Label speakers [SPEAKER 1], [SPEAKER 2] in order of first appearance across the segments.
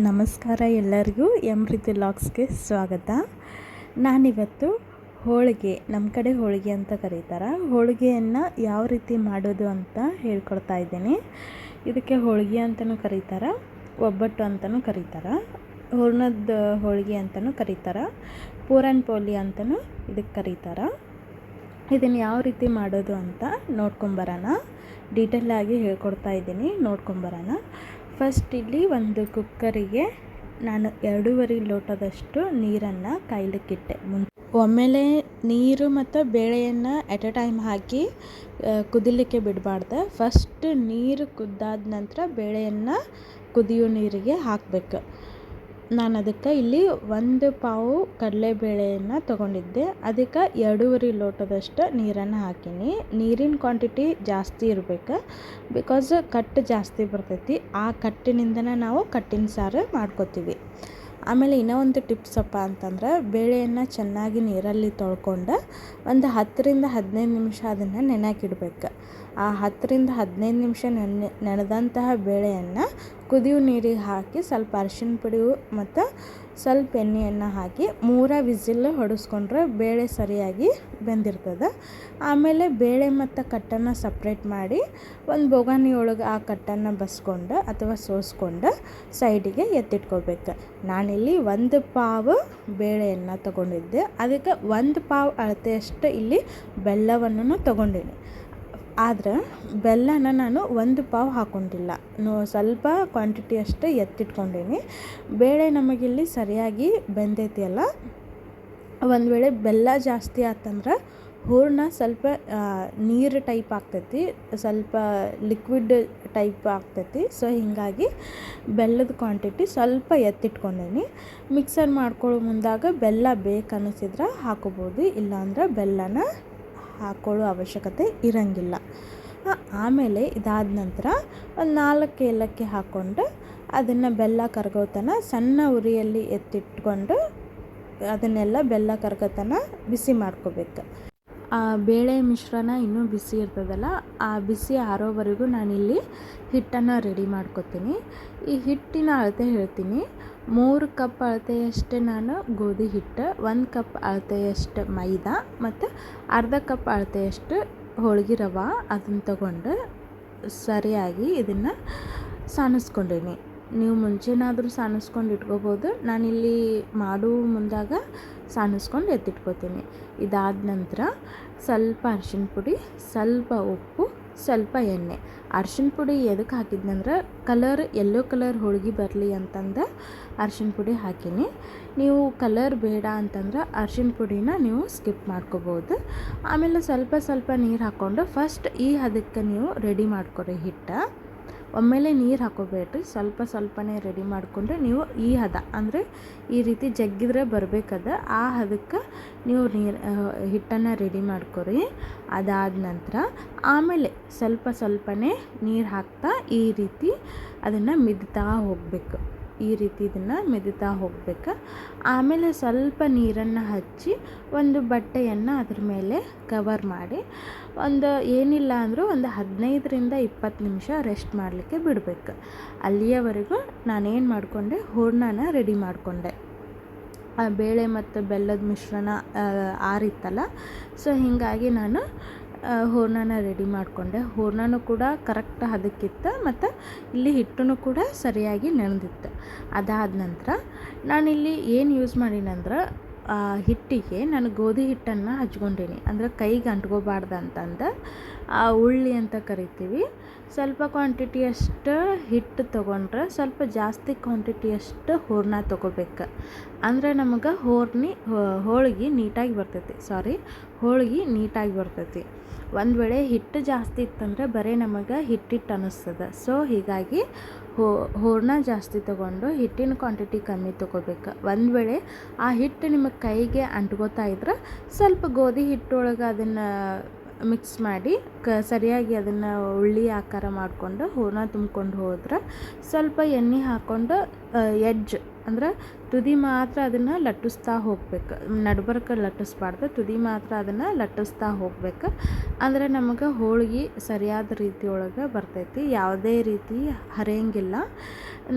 [SPEAKER 1] ನಮಸ್ಕಾರ ಎಲ್ಲರಿಗೂ ಎಂ ರೀತಿ ಲಾಗ್ಸ್ಗೆ ಸ್ವಾಗತ. ನಾನಿವತ್ತು ಹೋಳಿಗೆ ನಮ್ಮ ಕಡೆ ಹೋಳಿಗೆ ಅಂತ ಕರೀತಾರೆ. ಹೋಳಿಗೆಯನ್ನು ಯಾವ ರೀತಿ ಮಾಡೋದು ಅಂತ ಹೇಳ್ಕೊಡ್ತಾ ಇದ್ದೀನಿ. ಇದಕ್ಕೆ ಹೋಳಿಗೆ ಅಂತಲೂ ಕರೀತಾರೆ, ಒಬ್ಬಟ್ಟು ಅಂತಲೂ ಕರೀತಾರೆ, ಹೂರ್ಣದ ಹೋಳಿಗೆ ಅಂತಲೂ ಕರೀತಾರೆ, ಪೂರನ್ ಪೋಲಿ ಅಂತಲೂ ಇದಕ್ಕೆ ಕರೀತಾರೆ. ಇದನ್ನು ಯಾವ ರೀತಿ ಮಾಡೋದು ಅಂತ ನೋಡ್ಕೊಂಬರೋಣ. ಡೀಟೇಲಾಗಿ ಹೇಳ್ಕೊಡ್ತಾ ಇದ್ದೀನಿ, ನೋಡ್ಕೊಂಬರೋಣ. ಫಸ್ಟ್ ಇಲ್ಲಿ ಒಂದು ಕುಕ್ಕರಿಗೆ ನಾನು ಎರಡೂವರೆ ಲೋಟದಷ್ಟು ನೀರನ್ನು ಕಾಯ್ಲಿಕ್ಕಿಟ್ಟೆ. ಮುಂದೆ ಒಮ್ಮೆಲೆ ನೀರು ಮತ್ತು ಬೇಳೆಯನ್ನು ಎಟ್ ಎ ಟೈಮ್ ಹಾಕಿ ಕುದಿಲಿಕ್ಕೆ ಬಿಡಬಾರ್ದು. ಫಸ್ಟ್ ನೀರು ಕುದ್ದಾದ ನಂತರ ಬೇಳೆಯನ್ನು ಕುದಿಯೋ ನೀರಿಗೆ ಹಾಕಬೇಕು. ನಾನು ಅದಕ್ಕೆ ಇಲ್ಲಿ ಒಂದು ಪಾವು ಕಡಲೆಬೇಳೆಯನ್ನು ತೊಗೊಂಡಿದ್ದೆ. ಅದಕ್ಕೆ ಎರಡೂವರೆ ಲೋಟದಷ್ಟು ನೀರನ್ನು ಹಾಕೀನಿ. ನೀರಿನ ಕ್ವಾಂಟಿಟಿ ಜಾಸ್ತಿ ಇರಬೇಕು. ಬಿಕಾಸ್ ಕಟ್ಟು ಜಾಸ್ತಿ ಬರ್ತೈತಿ. ಆ ಕಟ್ಟಿನಿಂದನೇ ನಾವು ಕಟ್ಟಿನ ಸಾರು ಮಾಡ್ಕೋತೀವಿ. ಆಮೇಲೆ ಇನ್ನೂ ಒಂದು ಟಿಪ್ಸಪ್ಪ ಅಂತಂದ್ರೆ ಬೇಳೆಯನ್ನು ಚೆನ್ನಾಗಿ ನೀರಲ್ಲಿ ತೊಳ್ಕೊಂಡು ಒಂದು ಹತ್ತರಿಂದ ಹದಿನೈದು ನಿಮಿಷ ಅದನ್ನು ನೆನೆಯಾಕಿಡ್ಬೇಕು ಆ ಹತ್ತರಿಂದ ಹದಿನೈದು ನಿಮಿಷ ನೆನೆ ನೆನೆದಂತಹ ಬೇಳೆಯನ್ನು ಕುದಿಯೋ ನೀರಿಗೆ ಹಾಕಿ ಸ್ವಲ್ಪ ಅರಿಶಿನ ಪುಡಿ ಮತ್ತು ಸ್ವಲ್ಪ ಎಣ್ಣೆಯನ್ನು ಹಾಕಿ ಮೂರ ವಿಸಿಲ್ ಹೊಡೆಸ್ಕೊಂಡ್ರೆ ಬೇಳೆ ಸರಿಯಾಗಿ ಬೆಂದಿರ್ತದೆ. ಆಮೇಲೆ ಬೇಳೆ ಮತ್ತು ಕಟ್ಟನ್ನು ಸಪ್ರೇಟ್ ಮಾಡಿ ಒಂದು ಬೊಗಾನಿ ಒಳಗೆ ಆ ಕಟ್ಟನ್ನು ಬಸ್ಕೊಂಡು ಅಥವಾ ಸೋಸ್ಕೊಂಡು ಸೈಡಿಗೆ ಎತ್ತಿಟ್ಕೋಬೇಕು. ನಾನಿಲ್ಲಿ ಒಂದು ಪಾವು ಬೇಳೆಯನ್ನು ತಗೊಂಡಿದ್ದೆ. ಅದಕ್ಕೆ ಒಂದು ಪಾವು ಅಳತೆಯಷ್ಟು ಇಲ್ಲಿ ಬೆಲ್ಲವನ್ನು ತಗೊಂಡೀನಿ. ಆದ್ರೆ ಬೆಲ್ಲನ ನಾನು ಒಂದು ಪಾವು ಹಾಕೊಂಡಿಲ್ಲ. ನೋ, ಸ್ವಲ್ಪ ಕ್ವಾಂಟಿಟಿ ಅಷ್ಟೇ ಎತ್ತಿಟ್ಕೊಂಡೀನಿ. ಬೇಳೆ ನಮಗಿಲ್ಲಿ ಸರಿಯಾಗಿ ಬೆಂದೈತಿ ಅಲ್ಲ ಒಂದು ವೇಳೆ ಬೆಲ್ಲ ಜಾಸ್ತಿ ಆತಂದ್ರೆ ಹೂರಣ ಸ್ವಲ್ಪ ನೀರು ಟೈಪ್ ಆಗ್ತೈತಿ, ಸ್ವಲ್ಪ ಲಿಕ್ವಿಡ್ ಟೈಪ್ ಆಗ್ತೈತಿ. ಸೊ ಹೀಗಾಗಿ ಬೆಲ್ಲದ ಕ್ವಾಂಟಿಟಿ ಸ್ವಲ್ಪ ಎತ್ತಿಟ್ಕೊಂಡೇನಿ. ಮಿಕ್ಸರ್ ಮಾಡ್ಕೊಳ್ಳೋ ಮುಂದಾಗ ಬೆಲ್ಲ ಬೇಕು ಅನ್ನಿಸಿದ್ರೆ ಹಾಕೋಬೋದು, ಇಲ್ಲಾಂದ್ರೆ ಬೆಲ್ಲನ ಹಾಕೊಳ್ಳೋ ಅವಶ್ಯಕತೆ ಇರೋಂಗಿಲ್ಲ. ಆಮೇಲೆ ಇದಾದ ನಂತರ ಒಂದು ನಾಲ್ಕು ಏಲಕ್ಕಿ ಹಾಕ್ಕೊಂಡು ಅದನ್ನು ಬೆಲ್ಲ ಕರಗೋತನ ಸಣ್ಣ ಉರಿಯಲ್ಲಿ ಎತ್ತಿಟ್ಕೊಂಡು ಅದನ್ನೆಲ್ಲ ಬೆಲ್ಲ ಕರ್ಗೋತನ ಬಿಸಿ ಮಾಡ್ಕೋಬೇಕು. ಬೇಳೆ ಮಿಶ್ರಣ ಇನ್ನೂ ಬಿಸಿ ಇರ್ತದಲ್ಲ, ಆ ಬಿಸಿ ಆರೋವರೆಗೂ ನಾನಿಲ್ಲಿ ಹಿಟ್ಟನ್ನು ರೆಡಿ ಮಾಡ್ಕೊತೀನಿ. ಈ ಹಿಟ್ಟಿನ ಅಳತೆ ಹೇಳ್ತೀನಿ. ಮೂರು ಕಪ್ ಅಳತೆಯಷ್ಟು ನಾನು ಗೋಧಿ ಹಿಟ್ಟು, ಒಂದು ಕಪ್ ಅಳತೆಯಷ್ಟು ಮೈದಾ, ಮತ್ತು ಅರ್ಧ ಕಪ್ ಅಳತೆಯಷ್ಟು ಹೋಳಿಗೆ ರವೆ. ಅದನ್ನು ತಗೊಂಡು ಸರಿಯಾಗಿ ಇದನ್ನು ಸಾನಿಸ್ಕೊಂಡೀನಿ. ನೀವು ಮುಂಚೆನಾದರೂ ಸಾಣಿಸ್ಕೊಂಡು ಇಟ್ಕೋಬೋದು. ನಾನಿಲ್ಲಿ ಮಾಡೋ ಮುಂದಾಗ ಸಾಣಿಸ್ಕೊಂಡು ಎತ್ತಿಟ್ಕೋತೀನಿ. ಇದಾದ ನಂತರ ಸ್ವಲ್ಪ ಅರ್ಶಿಣ ಪುಡಿ, ಸ್ವಲ್ಪ ಉಪ್ಪು, ಸ್ವಲ್ಪ ಎಣ್ಣೆ. ಅರ್ಶಿಣ ಪುಡಿ ಎದಕ್ಕೆ ಹಾಕಿದ್ನಂದ್ರೆ ಕಲರ್ ಎಲ್ಲೋ ಕಲರ್ ಹೋಳಿಗೆ ಬರಲಿ ಅಂತಂದು ಅರ್ಶಿಣ ಪುಡಿ ಹಾಕೀನಿ. ನೀವು ಕಲರ್ ಬೇಡ ಅಂತಂದ್ರೆ ಅರ್ಶಿಣ ಪುಡಿನ ನೀವು ಸ್ಕಿಪ್ ಮಾಡ್ಕೋಬೋದು. ಆಮೇಲೆ ಸ್ವಲ್ಪ ಸ್ವಲ್ಪ ನೀರು ಹಾಕ್ಕೊಂಡು ಫಸ್ಟ್ ಈ ಹದಕ್ಕೆ ನೀವು ರೆಡಿ ಮಾಡ್ಕೊರಿ ಹಿಟ್ಟು. ಒಮ್ಮೆಲೆ ನೀರು ಹಾಕೋಬೇಡ್ರಿ. ಸ್ವಲ್ಪ ಸ್ವಲ್ಪನೇ ರೆಡಿ ಮಾಡಿಕೊಂಡ್ರೆ ನೀವು ಈ ಹದ, ಅಂದರೆ ಈ ರೀತಿ ಜಗ್ಗಿದ್ರೆ ಬರಬೇಕದ. ಆ ಹದಕ್ಕೆ ನೀವು ನೀರು ಹಿಟ್ಟನ್ನು ರೆಡಿ ಮಾಡ್ಕೊರಿ. ಅದಾದ ನಂತರ ಆಮೇಲೆ ಸ್ವಲ್ಪ ಸ್ವಲ್ಪನೇ ನೀರು ಹಾಕ್ತಾ ಈ ರೀತಿ ಅದನ್ನು ಮಿದ್ತಾ ಹೋಗಬೇಕು. ಈ ರೀತಿ ಇದನ್ನು ಮೆದುತ್ತಾ ಹೋಗ್ಬೇಕು. ಆಮೇಲೆ ಸ್ವಲ್ಪ ನೀರನ್ನು ಹಚ್ಚಿ ಒಂದು ಬಟ್ಟೆಯನ್ನು ಅದ್ರ ಮೇಲೆ ಕವರ್ ಮಾಡಿ ಒಂದು ಏನಿಲ್ಲ ಅಂದರೂ ಒಂದು ಹದಿನೈದರಿಂದ ಇಪ್ಪತ್ತು ನಿಮಿಷ ರೆಸ್ಟ್ ಮಾಡಲಿಕ್ಕೆ ಬಿಡಬೇಕು. ಅಲ್ಲಿಯವರೆಗೂ ನಾನೇನು ಮಾಡಿಕೊಂಡೆ, ಹೂರ್ಣನ ರೆಡಿ ಮಾಡಿಕೊಂಡೆ. ಬೇಳೆ ಮತ್ತು ಬೆಲ್ಲದ ಮಿಶ್ರಣ ಆರಿತ್ತಲ್ಲ ಸೊ ಹೀಗಾಗಿ ನಾನು ಹೂರ್ಣನ ರೆಡಿ ಮಾಡಿಕೊಂಡೆ. ಹೂರ್ಣನೂ ಕೂಡ ಕರೆಕ್ಟ್ ಹದಕ್ಕಿತ್ತು ಮತ್ತು ಇಲ್ಲಿ ಹಿಟ್ಟೂ ಕೂಡ ಸರಿಯಾಗಿ ನೆನೆದಿತ್ತು. ಅದಾದ ನಂತರ ನಾನಿಲ್ಲಿ ಏನು ಯೂಸ್ ಮಾಡೀನಂದ್ರೆ ಹಿಟ್ಟಿಗೆ ನಾನು ಗೋಧಿ ಹಿಟ್ಟನ್ನು ಹಚ್ಕೊಂಡೀನಿ. ಅಂದ್ರೆ ಕೈಗೆ ಅಂಟ್ಕೋಬಾರ್ದು ಅಂತಂದು, ಆ, ಉಳ್ಳಿ ಅಂತ ಕರಿತೀವಿ. ಸ್ವಲ್ಪ ಕ್ವಾಂಟಿಟಿಯಷ್ಟು ಹಿಟ್ಟು ತೊಗೊಂಡ್ರೆ ಸ್ವಲ್ಪ ಜಾಸ್ತಿ ಕ್ವಾಂಟಿಟಿಯಷ್ಟು ಹೂರ್ಣ ತೊಗೋಬೇಕು. ಅಂದರೆ ನಮಗೆ ಹೋರ್ಣಿ ಹೋಳಿಗೆ ನೀಟಾಗಿ ಬರ್ತೈತಿ. ಸಾರಿ ಹೋಳಿಗೆ ನೀಟಾಗಿ ಬರ್ತೈತಿ. ಒಂದು ವೇಳೆ ಹಿಟ್ಟು ಜಾಸ್ತಿ ಇತ್ತಂದ್ರೆ ಬರೀ ನಮಗೆ ಹಿಟ್ಟಿಟ್ಟು ಅನ್ನಿಸ್ತದೆ ಸೊ ಹೀಗಾಗಿ ಹೂರ್ಣ ಜಾಸ್ತಿ ತೊಗೊಂಡು ಹಿಟ್ಟಿನ ಕ್ವಾಂಟಿಟಿ ಕಮ್ಮಿ ತೊಗೋಬೇಕು. ಒಂದು ವೇಳೆ ಆ ಹಿಟ್ಟು ನಿಮಗೆ ಕೈಗೆ ಅಂಟ್ಕೋತಾ ಇದ್ರೆ ಸ್ವಲ್ಪ ಗೋಧಿ ಹಿಟ್ಟೊಳಗೆ ಅದನ್ನು ಮಿಕ್ಸ್ ಮಾಡಿ ಕ, ಸರಿಯಾಗಿ ಅದನ್ನು ಉಳ್ಳಿ ಆಕಾರ ಮಾಡಿಕೊಂಡು ಹೂರ್ಣ ತುಂಬ್ಕೊಂಡು ಹೋದ್ರೆ ಸ್ವಲ್ಪ ಎಣ್ಣೆ ಹಾಕ್ಕೊಂಡು ಎಡ್ಜ್ ಅಂದ್ರೆ ತುದಿ ಮಾತ್ರ ಅದನ್ನು ಲಟ್ಟಿಸ್ತಾ ಹೋಗ್ಬೇಕು. ನಡ್ಬರ್ಕ ಲಟ್ಟಿಸ್ಬಾರ್ದು, ತುದಿ ಮಾತ್ರ ಅದನ್ನು ಲಟ್ಟಿಸ್ತಾ ಹೋಗ್ಬೇಕು. ಅಂದರೆ ನಮಗೆ ಹೋಳಿಗೆ ಸರಿಯಾದ ರೀತಿ ಒಳಗೆ ಬರ್ತೈತಿ. ಯಾವುದೇ ರೀತಿ ಹರಿಯಂಗಿಲ್ಲ.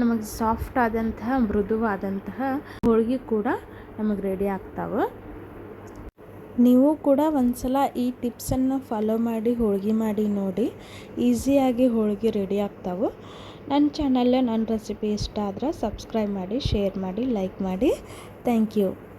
[SPEAKER 1] ನಮಗೆ ಸಾಫ್ಟ್ ಆದಂತಹ, ಮೃದುವಾದಂತಹ ಹೋಳಿಗೆ ಕೂಡ ನಮಗೆ ರೆಡಿ ಆಗ್ತಾವೆ. ನೀವು ಕೂಡ ಒಂದ್ಸಲ ಈ ಟಿಪ್ಸನ್ನು ಫಾಲೋ ಮಾಡಿ, ಹೋಳ್ಗೆ ಮಾಡಿ ನೋಡಿ. ಈಸಿಯಾಗಿ ಹೋಳ್ಗೆ ರೆಡಿ ಆಗ್ತಾವೆ. ನನ್ನ ಚಾನಲ್ ನನ್ನ ರೆಸಿಪಿ ಇಷ್ಟ ಆದರೆ ಸಬ್ಸ್ಕ್ರೈಬ್ ಮಾಡಿ ಶೇರ್ ಮಾಡಿ ಲೈಕ್ ಮಾಡಿ. Thank you.